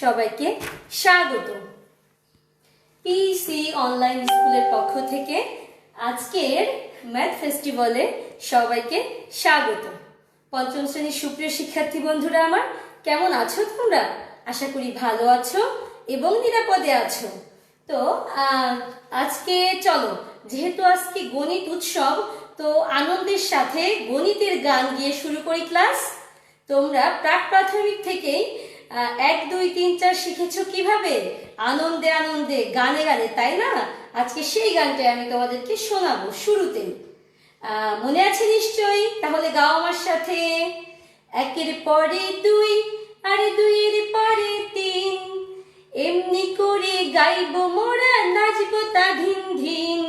সবাইকে স্বাগত। পিসি অনলাইন স্কুলের পক্ষ থেকে আজকের ম্যাথ ফেস্টিভ্যালে সবাইকে স্বাগত। পঞ্চম শ্রেণির সুপ্রিয় শিক্ষার্থী বন্ধুরা আমার, কেমন আছো তোমরা? আশা করি ভালো আছো এবং নিরাপদে আছো। তো আজকে চলো, যেহেতু আজকে গণিত উৎসব, তো আনন্দের সাথে গণিতের গান গিয়ে শুরু করি ক্লাস। তোমরা প্রাক প্রাথমিক থেকেই এক, দুই, তিন, চার শিখেছো কীভাবে? আনন্দে আনন্দে, গানে গানে, তাই না? আজকে সেই গানটাই আমি তোমাদেরকে শোনাবো শুরুতে। মনে আছে নিশ্চয়ই? তাহলে গাও আমার সাথে। একের পরে দুই, আরে দুইয়ের পরে তিন। এমনি করে গাইব, মোরা নাচবো তা ধিন ধিন।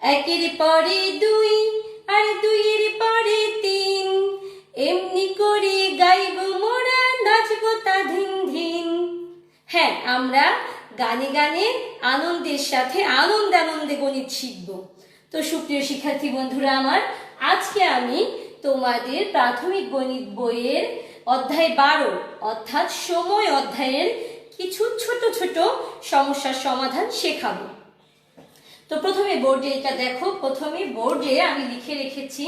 একের পরে দুই, আর দুইয়ের পরে তিন। ধিন ধিন। হ্যাঁ আমরা গানে গানে আনন্দের সাথে আনন্দ আনন্দে গণিত শিখব। তো সুপ্রিয় শিক্ষার্থী বন্ধুরা আমার, আজকে আমি তোমাদের প্রাথমিক গণিত বইয়ের অধ্যায় বারো, অর্থাৎ সময় অধ্যায়ের কিছু ছোট ছোট সমস্যার সমাধান শেখাবো। তো প্রথমে বোর্ডে এটা দেখো, প্রথমে বোর্ডে আমি লিখে রেখেছি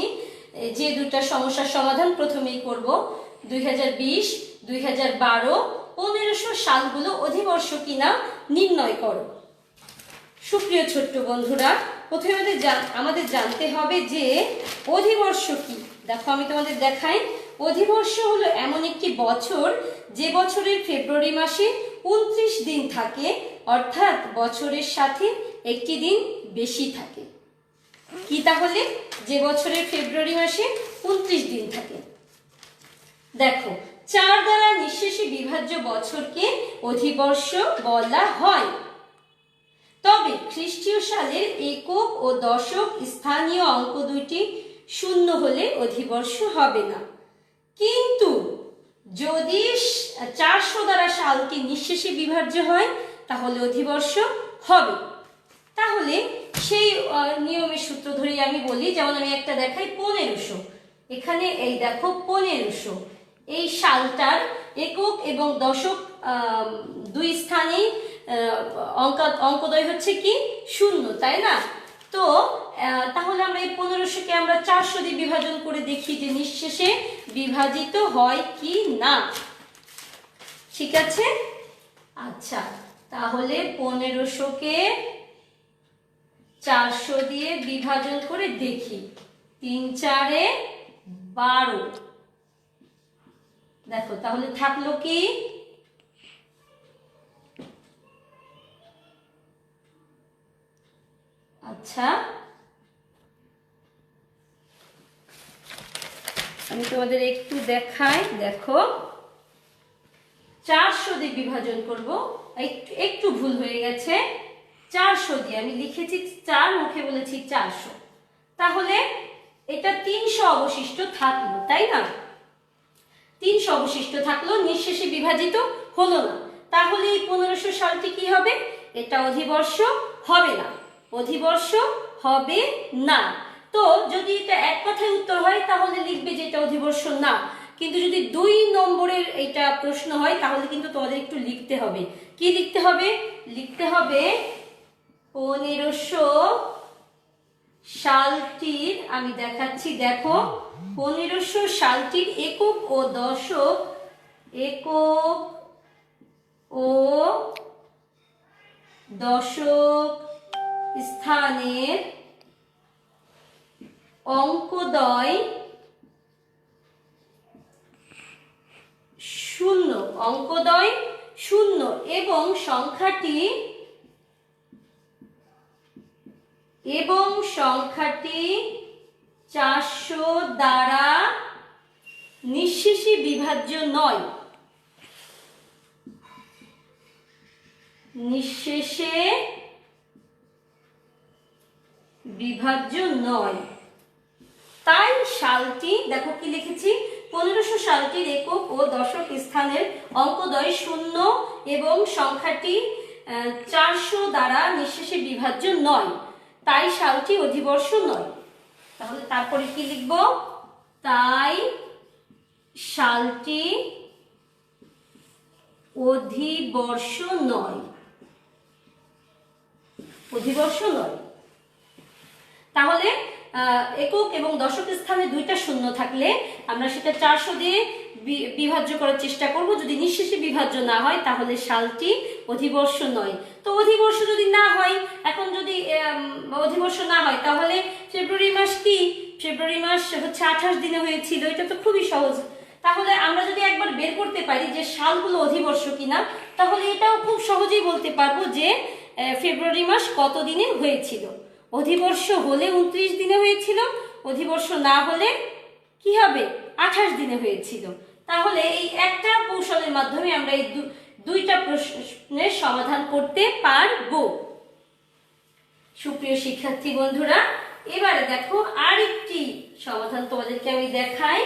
যে দুটা সমস্যার সমাধান প্রথমেই করব, দুই হাজার বিশ দুই হাজার বারো পনেরোশো সালগুলো অধিবর্ষ কিনা নির্ণয় করো। সুপ্রিয় ছোট্ট বন্ধুরা, প্রথমে আমাদের আমাদের জানতে হবে যে অধিবর্ষ কি। দেখো, আমি তোমাদের দেখাই। অধিবর্ষ হলো এমন একটি বছর, যে বছরের ফেব্রুয়ারি মাসে উনত্রিশ দিন থাকে, অর্থাৎ বছরের সাথে একটি দিন বেশি থাকে। কি তাহলে? যে বছরের ফেব্রুয়ারি মাসে উনত্রিশ দিন থাকে। দেখো চার দ্বারা নিঃশেষে বিভাজ্য বছরকে অধিবর্ষ বলা হয়। তবে খ্রিস্টীয় সালের একক ও দশক স্থানীয় অঙ্ক দুইটি শূন্য হলে অধিবর্ষ হবে না। কিন্তু যদি চারশো দ্বারা সালকে নিঃশেষে বিভাজ্য হয়, তাহলে অধিবর্ষ হবে। তাহলে সেই নিয়মের সূত্র ধরেই আমি বলি, যেমন আমি একটা দেখাই, পনেরোশো। এখানে এই দেখো, পনেরোশো। এই সালটার একক এবং দশক দুই স্থানেই অঙ্ক, অঙ্কদয় হচ্ছে কি? শূন্য, তাই না? তো তাহলে আমরা এই পনেরোশোকে আমরা চারশো দিয়ে বিভাজন করে দেখি যে নিঃশেষে বিভাজিত হয় কি না। ঠিক আছে? আচ্ছা তাহলে পনেরোশোকে চারশো দিয়ে বিভাজন করে দেখি। তিন চারে বারো। দেখো, তাহলে থাকল কি? আচ্ছা। আমি তোমাদের একটু দেখাই, দেখো। চারশো দিয়ে বিভাজন করব। একটু একটু ভুল হয়ে গেছে। চারশো দিয়ে, আমি লিখেছি চার, মুখে বলেছি চারশো। তাহলে এটা তিনশো অবশিষ্ট থাকল, তাই না? তিনশো অবশিষ্ট থাকল, নিঃশেষে বিভাজিত হলো না। তাহলে এই পনেরোশো সালটি কি হবে? এটা অধিবর্ষ হবে না। অধিবর্ষ হবে না। তো যদি এটা এক কথায় উত্তর হয়, তাহলে লিখবে যে এটা অধিবর্ষ না। কিন্তু যদি দুই নম্বরের এটা প্রশ্ন হয়, তাহলে কিন্তু তোমাদের একটু লিখতে হবে। কি লিখতে হবে? লিখতে হবে পনেরোশো সালটির আমি দেখাচ্ছি, দেখো, পনেরোশো সালটির একক ও দশক, একক ও দশক স্থানের অঙ্কদয় শূন্য অঙ্কদয় শূন্য এবং সংখ্যাটি এবং সংখ্যাটি চারশো দ্বারা নিঃশেষে বিভাজ্য নয়। নিঃশেষে বিভাজ্য নয়। তাই সালটি, দেখো কি লিখেছি, পনেরোশো সালটির একক ও দশক স্থানের অঙ্কদয় শূন্য এবং সংখ্যাটি চারশো দ্বারা নিঃশেষে বিভাজ্য নয়। তাই সালটি অধিবর্ষ নয়। তাহলে তারপরে কি লিখব? তাই সালটি অধিবর্ষ নয়। অধিবর্ষ নয়। তাহলে একক এবং দশক স্থানে দুইটা শূন্য থাকলে আমরা সেটা চারশো দিয়ে বিভাজ্য করার চেষ্টা করব। যদি নিঃশেষে বিভাজ্য না হয়, তাহলে সালটি অধিবর্ষ নয়। তো অধিবর্ষ যদি না হয়, এখন যদি অধিবর্ষ না হয়, তাহলে ফেব্রুয়ারি মাস কি? ফেব্রুয়ারি মাস হচ্ছে আঠাশ দিনে হয়েছিল, এটা তো খুবই সহজ। তাহলে আমরা যদি একবার বের করতে পারি যে সালগুলো অধিবর্ষ কিনা, তাহলে এটাও খুব সহজেই বলতে পারব যে ফেব্রুয়ারি মাস কত দিনে হয়েছিল? অধিবর্ষ হলে উনত্রিশ দিনে হয়েছিল, অধিবর্ষ না হলে কি হবে? আঠাশ দিনে হয়েছিল। তাহলে এই একটা কৌশলের মাধ্যমে আমরা এই দুইটা প্রশ্নের সমাধান করতে পারব। সুপ্রিয় শিক্ষার্থী বন্ধুরা, এবারে দেখো আরেকটি সমাধান তোমাদেরকে আমি দেখাই।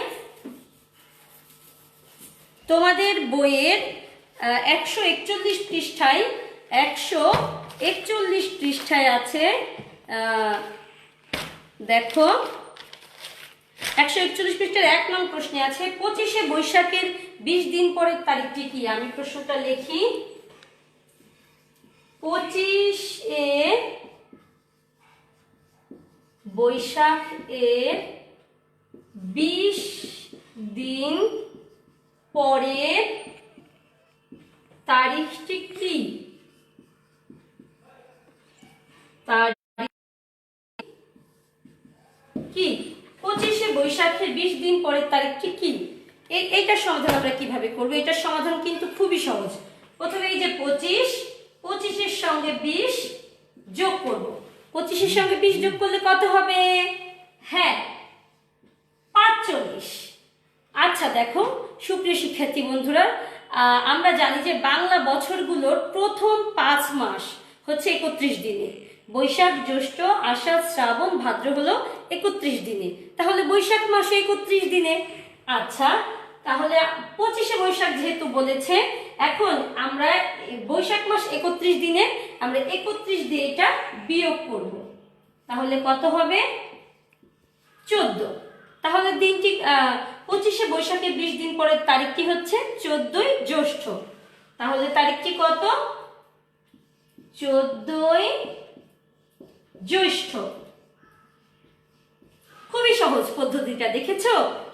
তোমাদের বইয়ের একশো একচল্লিশ পৃষ্ঠায়, একশো একচল্লিশ পৃষ্ঠায় আছে দেখো একশো একচল্লিশ এক নং প্রশ্নে আছে, পঁচিশে বৈশাখের বিশ দিন পরের তারিখটি কি? আমি প্রশ্নটা লিখি। পঁচিশ এ বৈশাখ এর বিশ দিন পরের তারিখটি কি? তারিখ কি পঁচিশে বৈশাখের বিশ দিন পরের তারিখটি কি? এই এইটার সমাধান আমরা কীভাবে করব? এটার সমাধান কিন্তু খুবই সহজ। প্রথমে এই যে পঁচিশ, পঁচিশের সঙ্গে বিশ যোগ করব। পঁচিশের সঙ্গে বিশ যোগ করলে কত হবে? হ্যাঁ পাঁচচল্লিশ। আচ্ছা দেখো, সুপ্রিয় শিক্ষার্থী বন্ধুরা আমরা জানি যে বাংলা বছরগুলোর প্রথম পাঁচ মাস হচ্ছে একত্রিশ দিনে। বৈশাখ, জ্যৈষ্ঠ, আষাঢ়, শ্রাবণ, ভাদ্র হলো একত্রিশ দিনে। তাহলে বৈশাখ মাসে একত্রিশ দিনে। আচ্ছা তাহলে পঁচিশে বৈশাখ যেহেতু বলেছে, এখন আমরা বৈশাখ মাস একত্রিশ দিনে আমরা একত্রিশ দিয়ে এটা বিয়োগ করব। তাহলে কত হবে? চোদ্দ। তাহলে দিনটি পঁচিশে বৈশাখে বিশ দিন পরের তারিখটি হচ্ছে? চোদ্দই জ্যৈষ্ঠ। তাহলে তারিখটি কত? চোদ্দই জ্যৈষ্ঠ। খুবই সহজ পদ্ধতিটা, দেখেছ?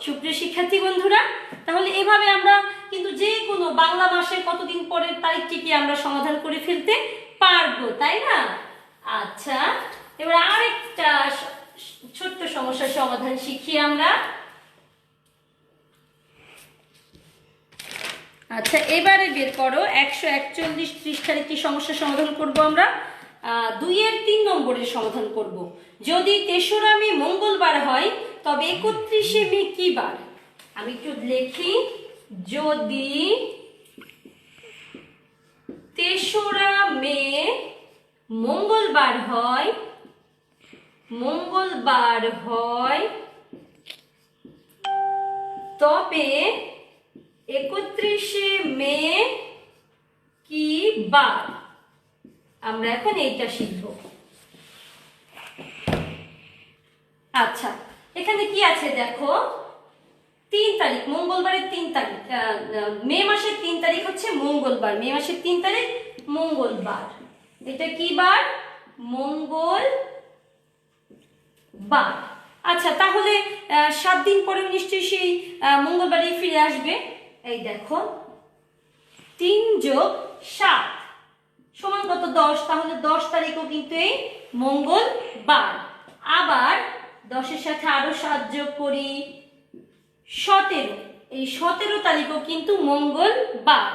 সুপ্রিয় শিক্ষার্থী বন্ধুরা, তাহলে এভাবে আমরা কিন্তু যে কোনো বাংলা মাসের কতদিন পরের তারিখটি কি আমরা সমাধান করে ফেলতে পারব, তাই না? আচ্ছা এবার আরেকটা ছোট্ট সমস্যার সমাধান শিখি আমরা। আচ্ছা এবারে বের করো, একশো একচল্লিশ পৃষ্ঠার একটি সমস্যার সমাধান করব আমরা। দুইয়ের তিন নম্বরের সমাধান করব। যদি তেসরা মে মঙ্গলবার হয়, তবে একত্রিশে মে কি বার? আমি একটু লিখি। যদি তেসরা মে মঙ্গলবার হয় মঙ্গলবার হয়, তবে একত্রিশে মে কি বার? আমরা এখন এইটা শিখব। আচ্ছা এখানে কি আছে দেখো? তিন তারিখ মঙ্গলবারের তিন তারিখ মে মাসের তিন তারিখ হচ্ছে মঙ্গলবার মে মাসের তিন তারিখ মঙ্গলবার। এটা কি বার? মঙ্গল বার আচ্ছা তাহলে সাত দিন পরে নিশ্চয়ই সেই আহ, মঙ্গলবারই ফিরে আসবে। এই দেখো তিন যোগ সাত। সমান কত? দশ। তাহলে দশ তারিখও কিন্তু এই মঙ্গলবার আবার দশের সাথে আরও সাত যোগ করি সতেরো। এই সতেরো তারিখও কিন্তু মঙ্গলবার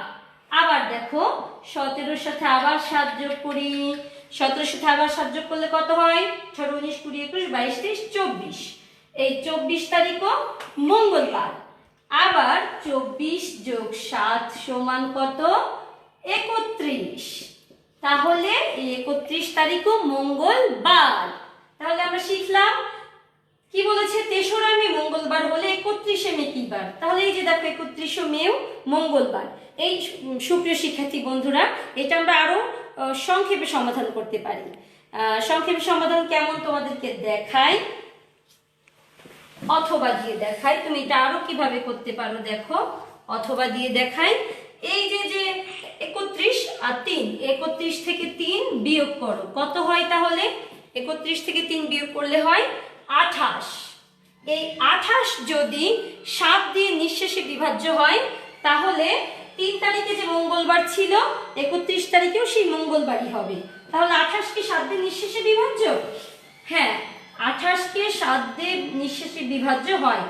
আবার দেখো, সতেরোর সাথে আবার সাত যোগ করি। সতেরোর সাথে আবার সাত যোগ করলে কত হয়? আঠারো, উনিশ, কুড়ি, একুশ, বাইশ, তেইশ, চব্বিশ। এই চব্বিশ তারিখও মঙ্গলবার আবার চব্বিশ যোগ সাত সমান কত? একত্রিশ। তাহলে একত্রিশ তারিখও মঙ্গলবার। তাহলে আমরা শিখলাম, কি বলেছে? তেসরা মে মঙ্গলবার হলে একত্রিশে মে কি বার? তাহলে এই যে দেখো একত্রিশে মেও মঙ্গলবার। এই সুপ্রিয় শিক্ষার্থী বন্ধুরা, এটা আমরা আরও সংক্ষেপে সমাধান করতে পারি। সংক্ষেপে সমাধান কেমন তোমাদেরকে দেখাই? অথবা দিয়ে দেখাই। তুমি এটা আরও কীভাবে করতে পারো দেখো। অথবা দিয়ে দেখাই। এই যে আর তিন, একত্রিশ থেকে তিন বিয়োগ করো। কত হয় তাহলে? একত্রিশ থেকে তিন বিয়োগ করলে হয় আঠাশ। এই আঠাশ যদি সাত দিয়ে নিঃশেষে বিভাজ্য হয়, তাহলে তিন তারিখে যে মঙ্গলবার ছিল, একত্রিশ তারিখেও সেই মঙ্গলবারই হবে। তাহলে আঠাশ কি সাত দিয়ে নিঃশেষে বিভাজ্য? হ্যাঁ আঠাশকে সাত দিয়ে নিঃশেষে বিভাজ্য হয়।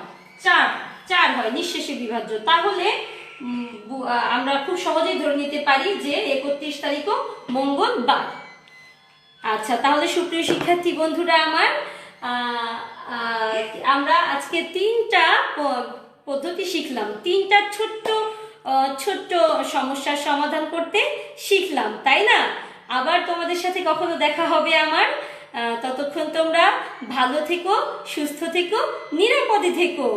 চার চার হয় নিঃশেষে বিভাজ্য। তাহলে আমরা খুব সহজেই ধরে নিতে পারি যে একত্রিশ তারিখও মঙ্গলবার। আচ্ছা তাহলে সুপ্রিয় শিক্ষার্থী বন্ধুরা আমার আমরা আজকে তিনটা পদ্ধতি শিখলাম। তিনটা ছোট্ট ছোট্ট সমস্যার সমাধান করতে শিখলাম, তাই না? আবার তোমাদের সাথে কখনো দেখা হবে আমার। ততক্ষণ তোমরা ভালো থেকো, সুস্থ থেকো, নিরাপদে থেকো।